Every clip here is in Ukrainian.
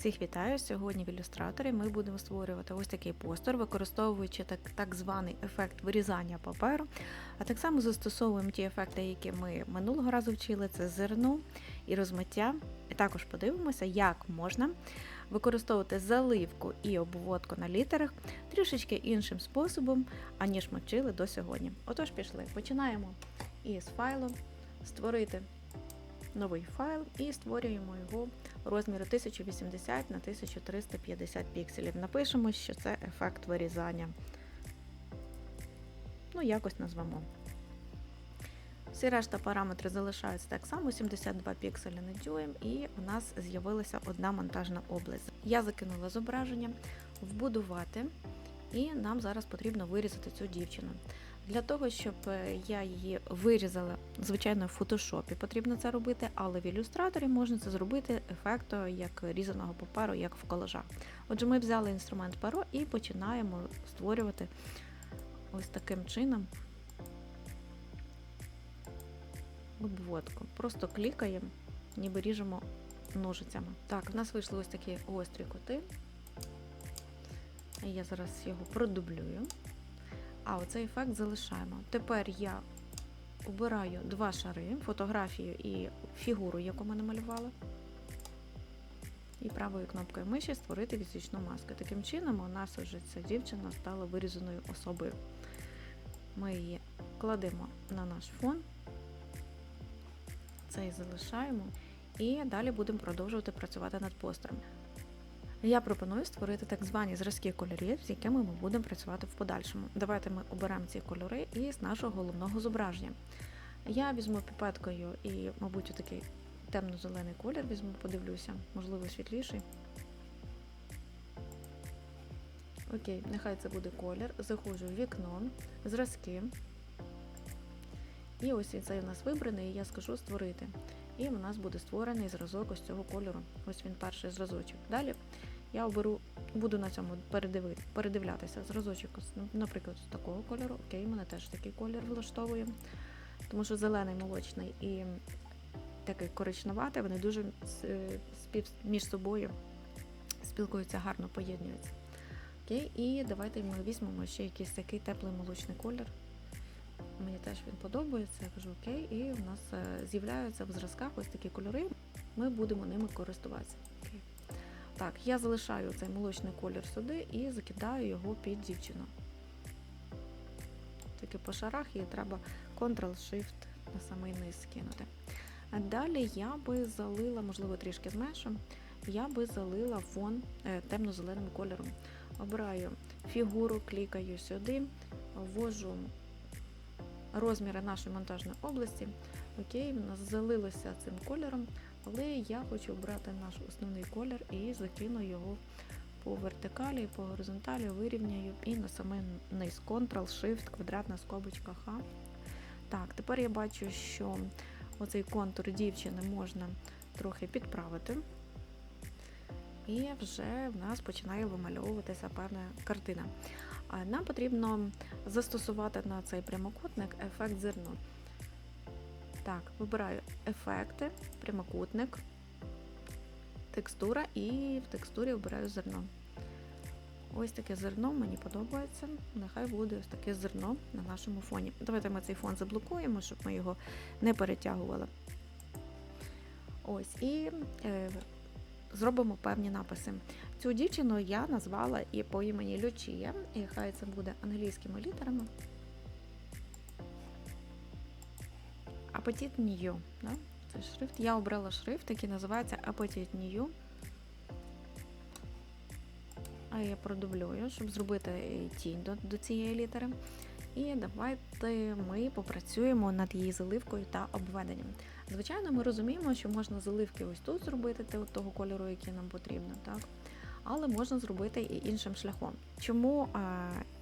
Всіх вітаю! Сьогодні в ілюстраторі ми будемо створювати ось такий постер, використовуючи так, так званий ефект вирізання паперу, а так само застосовуємо ті ефекти, які ми минулого разу вчили: це зерно і розмиття. І також подивимося, як можна використовувати заливку і обводку на літерах трішечки іншим способом, аніж ми вчили до сьогодні. Отож, пішли. Починаємо із файлу створити новий файл і створюємо його розміру 1080 на 1350 пікселів. Напишемо, що це ефект вирізання. Ну, якось назвемо. Всі решта параметри залишаються так само, 72 пікселі на дюйм, і у нас з'явилася одна монтажна область. Я закинула зображення, вбудувати, і нам зараз потрібно вирізати цю дівчину. Для того, щоб я її вирізала, звичайно, в фотошопі потрібно це робити, але в ілюстраторі можна це зробити ефекту як різаного паперу, як в колажах. Отже, ми взяли інструмент перо і починаємо створювати ось таким чином обводку. Просто клікаємо, ніби ріжемо ножицями. Так, в нас вийшли ось такі гострі кути. Я зараз його продублюю. А оцей ефект залишаємо. Тепер я обираю два шари, фотографію і фігуру, яку ми намалювали. І правою кнопкою миші створити відсічну маску. Таким чином, у нас вже ця дівчина стала вирізаною особою. Ми її кладемо на наш фон, цей залишаємо, і далі будемо продовжувати працювати над постером. Я пропоную створити так звані зразки кольорів, з якими ми будемо працювати в подальшому. Давайте ми оберемо ці кольори із нашого головного зображення. Я візьму піпеткою і, мабуть, такий темно-зелений колір візьму, подивлюся, можливо, світліший. Окей, нехай це буде колір. Заходжу в вікно, зразки. І ось цей у нас вибраний, і я скажу створити. І у нас буде створений зразок ось цього кольору. Ось він перший зразочок. Далі я оберу, буду на цьому передивлятися зразочок, наприклад, з такого кольору. Окей, мене теж такий колір влаштовує. Тому що зелений, молочний і такий коричневатий, вони дуже спів, між собою спілкуються, гарно поєднуються. Окей, І давайте ми візьмемо ще якийсь такий теплий молочний колір. Мені теж він подобається, я кажу окей, і в нас з'являються в зразках ось такі кольори, ми будемо ними користуватися. Так, я залишаю цей молочний колір сюди і закидаю його під дівчину. Таки по шарах і треба Ctrl-Shift на самий низ скинути. А далі я би залила, можливо, трішки зменшу, я би залила фон темно-зеленим кольором. Обираю фігуру, клікаю сюди, ввожу розміри нашої монтажної області. Окей, в нас залилося цим кольором, але я хочу обрати наш основний колір і закину його по вертикалі, по горизонталі, вирівняю і на самий низ. Ctrl-Shift, квадратна скобочка Х. Так, тепер я бачу, що оцей контур дівчини можна трохи підправити. І вже в нас починає вимальовуватися певна картина. Нам потрібно застосувати на цей прямокутник ефект зерно. Так, вибираю ефекти, прямокутник, текстура і в текстурі обираю зерно. Ось таке зерно мені подобається. Нехай буде ось таке зерно на нашому фоні. Давайте ми цей фон заблокуємо, щоб ми його не перетягували. Ось, і е, зробимо певні написи. Цю дівчину я назвала і по імені Лючія, і хай це буде англійськими літерами. Апетит Нью. Да? Це шрифт. Я обрала шрифт, який називається Апетит Нью. А я продублюю, щоб зробити тінь до, до цієї літери. І давайте ми попрацюємо над її заливкою та обведенням. Звичайно, ми розуміємо, що можна заливки ось тут зробити того кольору, який нам потрібно. так? Але можна зробити і іншим шляхом. Чому е,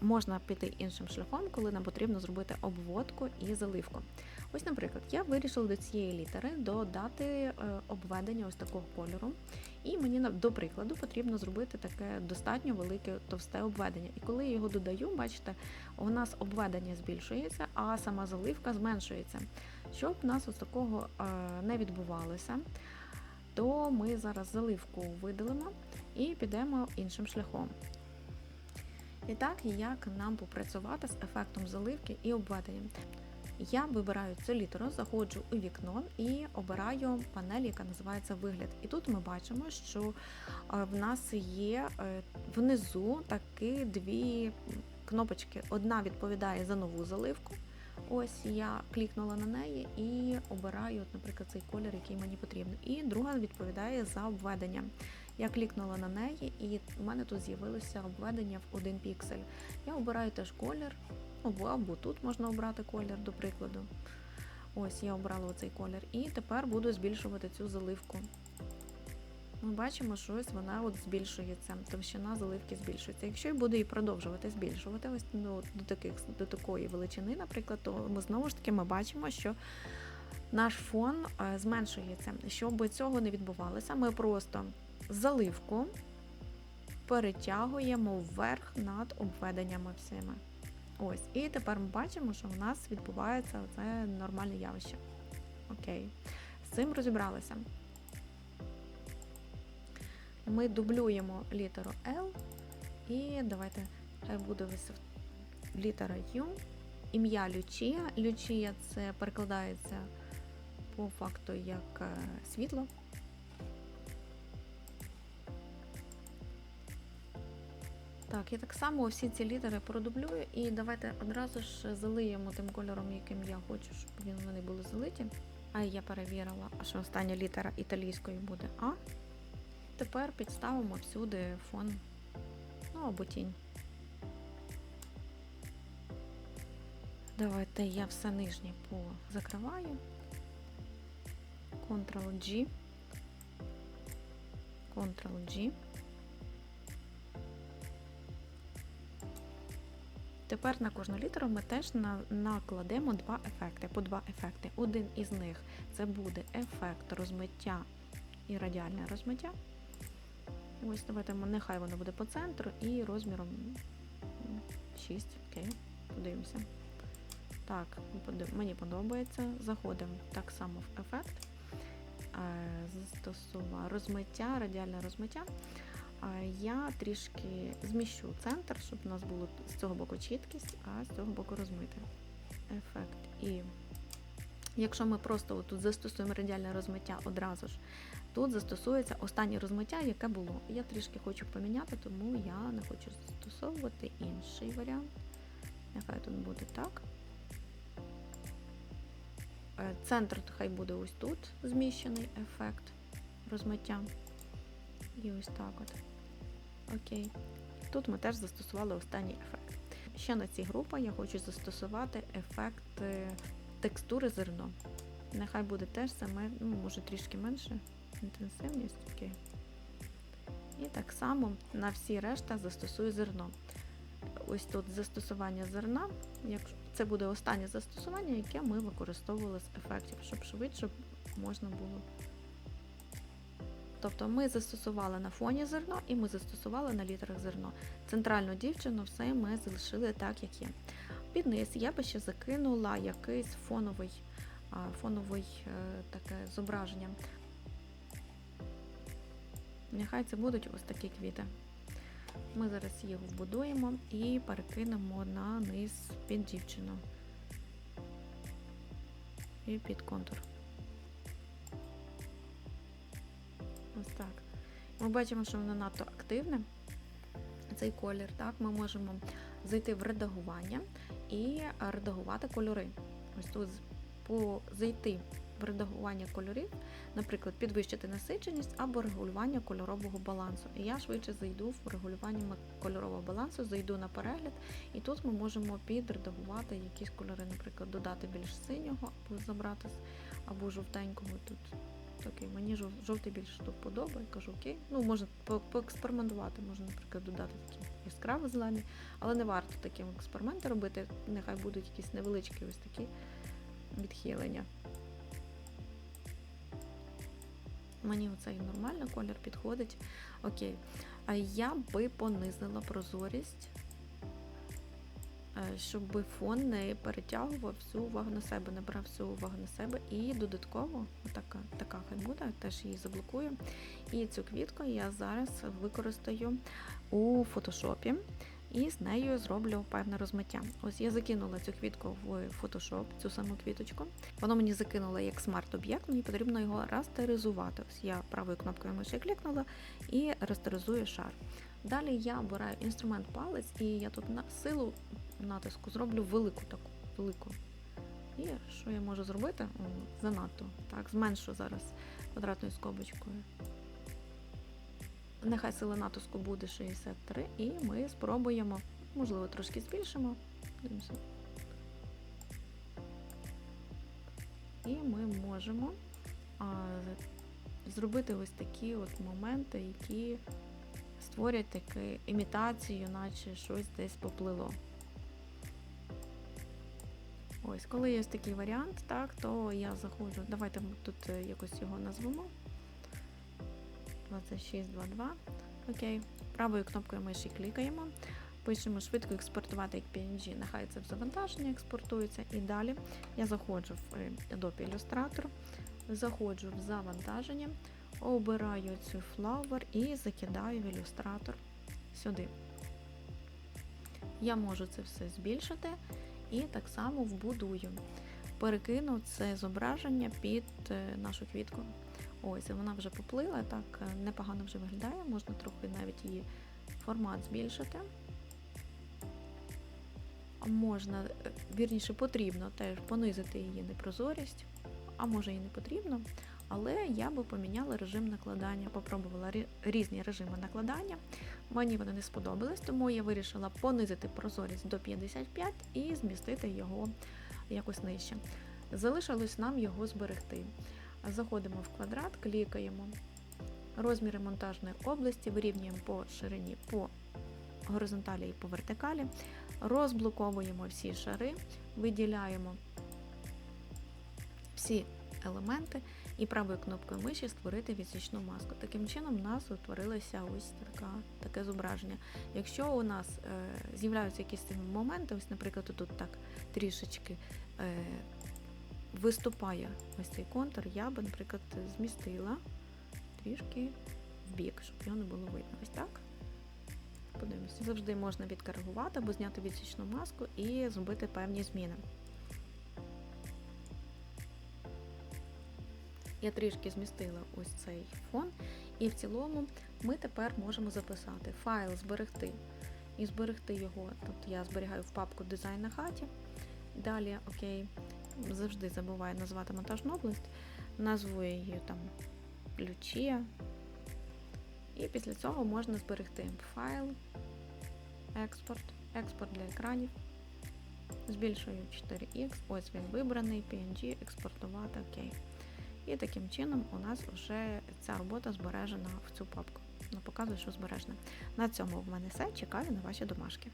можна піти іншим шляхом, коли нам потрібно зробити обводку і заливку? Ось, наприклад, я вирішила до цієї літери додати е, обведення ось такого кольору. І мені, до прикладу, потрібно зробити таке достатньо велике товсте обведення. І коли я його додаю, бачите, у нас обведення збільшується, а сама заливка зменшується. Щоб в нас ось такого е, не відбувалося, то ми зараз заливку видалимо і підемо іншим шляхом. І так, як нам попрацювати з ефектом заливки і обведенням. Я вибираю цю літеру, заходжу у вікно і обираю панель, яка називається вигляд. І тут ми бачимо, що е, в нас є е, внизу такі дві кнопочки. Одна відповідає за нову заливку. Ось я клікнула на неї і обираю, от, наприклад, цей колір, який мені потрібен. І друга відповідає за обведення. Я клікнула на неї, і в мене тут з'явилося обведення в один піксель. Я обираю теж колір, або, або тут можна обрати колір, до прикладу. Ось я обрала оцей колір. І тепер буду збільшувати цю заливку. Ми бачимо, що ось вона от збільшується, товщина заливки збільшується. Якщо я буду її продовжувати збільшувати ось ну, до таких до такої величини, наприклад, то ми знову ж таки ми бачимо, що наш фон е, зменшується. Щоб цього не відбувалося, ми просто заливку перетягуємо вверх над обведеннями всіми. Ось, і тепер ми бачимо, що в нас відбувається це нормальне явище. Окей, з цим розібралися. Ми дублюємо літеру L і давайте хай буде літера U. Ім'я Лючія. Лючія це перекладається по факту як е, світло. Так, я так само всі ці літери продублюю і давайте одразу ж залиємо тим кольором, яким я хочу, щоб вони були залиті. А я перевірила, що остання літера італійською буде А. Тепер підставимо всюди фон, ну або тінь. Давайте я все нижнє позакриваю. Ctrl-G. Ctrl-G. Тепер на кожну літеру ми теж накладемо два ефекти, по два ефекти. Один із них це буде ефект розмиття і радіальне розмиття. Ось давайте нехай воно буде по центру і розміром 6. Окей, подивимося. Так, мені подобається. Заходимо так само в ефект. Застосувала розмиття, радіальне розмиття. Я трішки зміщу центр, щоб у нас було з цього боку чіткість, а з цього боку розмити. Ефект. І якщо ми просто тут застосуємо радіальне розмиття одразу ж, тут застосується останнє розмиття, яке було. Я трішки хочу поміняти, тому я не хочу застосовувати інший варіант. Нехай тут буде так. Е, центр хай буде ось тут зміщений ефект розмиття. І ось так от. Окей. Тут ми теж застосували останній ефект. Ще на цій групі я хочу застосувати ефект е, текстури зерно. Нехай буде теж саме, ну, може трішки менше інтенсивність. Окей. І так само на всі решта застосую зерно. Ось тут застосування зерна, це буде останнє застосування, яке ми використовували з ефектів, щоб швидше можна було. Тобто ми застосували на фоні зерно і ми застосували на літерах зерно. Центральну дівчину все ми залишили так, як є. Під низ я би ще закинула якийсь фоновий фоновий е, таке зображення. Нехай це будуть ось такі квіти. Ми зараз їх вбудуємо і перекинемо на низ під дівчину і під контур. Ось так. Ми бачимо, що воно надто активне, цей колір. Так, Ми можемо зайти в редагування і редагувати кольори. Ось тут зайти редагування кольорів, наприклад, підвищити насиченість або регулювання кольорового балансу. І я швидше зайду в регулювання кольорового балансу, зайду на перегляд, і тут ми можемо підредагувати якісь кольори, наприклад, додати більш синього, або забрати або жовтенького тут. Такий, мені жовтий більше тут подобає, кажу, окей. Ну, можна поекспериментувати, можна, наприклад, додати такі яскраві зелені, але не варто таким експерименти робити, нехай будуть якісь невеличкі ось такі відхилення. Мені оцей нормально колір підходить. Окей. Я би понизила прозорість е, щоб фон не перетягував всю увагу на себе, не всю увагу на себе. І додатково, така, така хай буде, теж її заблокую. І цю квітку я зараз використаю у фотошопі. І з нею зроблю певне розмиття. Ось я закинула цю квітку в Photoshop, цю саму квіточку. Воно мені закинуло як смарт-об'єкт, мені потрібно його растеризувати. Ось я правою кнопкою миші клікнула і растеризую шар. Далі я обираю інструмент палець, і я тут на силу натиску зроблю велику таку велику. І що я можу зробити? Занадто. Так, зменшу зараз квадратною скобочкою. Нехай сила натиску буде 63, і ми спробуємо, можливо, трошки збільшимо. Дивимося. І ми можемо а, зробити ось такі от моменти, які створять таку імітацію, наче щось десь поплило. Ось, коли є ось такий варіант, так, то я заходжу. Давайте тут е, якось його назвемо. 2622. Окей. Правою кнопкою миші клікаємо. Пишемо швидко експортувати як PNG. Нехай це в завантаження експортується. І далі я заходжу в е, Adobe Illustrator, заходжу в завантаження, обираю цю flower і закидаю в ілюстратор сюди. Я можу це все збільшити і так само вбудую. Перекину це зображення під е, нашу квітку. Ось, вона вже поплила, так е, непогано вже виглядає, можна трохи навіть її формат збільшити. Можна, е, вірніше, потрібно теж понизити її непрозорість, а може і не потрібно. Але я би поміняла режим накладання, попробувала різні режими накладання. Мені вони не сподобались, тому я вирішила понизити прозорість до 55 і змістити його якось нижче. Залишилось нам його зберегти. Заходимо в квадрат, клікаємо розміри монтажної області, вирівнюємо по ширині по горизонталі і по вертикалі, розблоковуємо всі шари, виділяємо всі елементи і правою кнопкою миші створити відсічну маску. Таким чином у нас утворилося ось така, таке зображення. Якщо у нас е, з'являються якісь моменти, ось, наприклад, тут так трішечки е, виступає ось цей контур, я би, наприклад, змістила трішки в бік, щоб його не було видно. Ось так. Подивимося. Завжди можна відкоригувати або зняти відсічну маску і зробити певні зміни. Я трішки змістила ось цей фон, і в цілому ми тепер можемо записати файл зберегти і зберегти його. Тобто я зберігаю в папку дизайн на хаті. Далі, окей, завжди забуваю назвати монтажну область, назву її там Лючія. І після цього можна зберегти файл, експорт, експорт для екранів. Збільшую 4х, ось він вибраний, PNG, експортувати, окей. І таким чином у нас вже ця робота збережена в цю папку. Ну, показує, що збережена. На цьому в мене все. Чекаю на ваші домашки.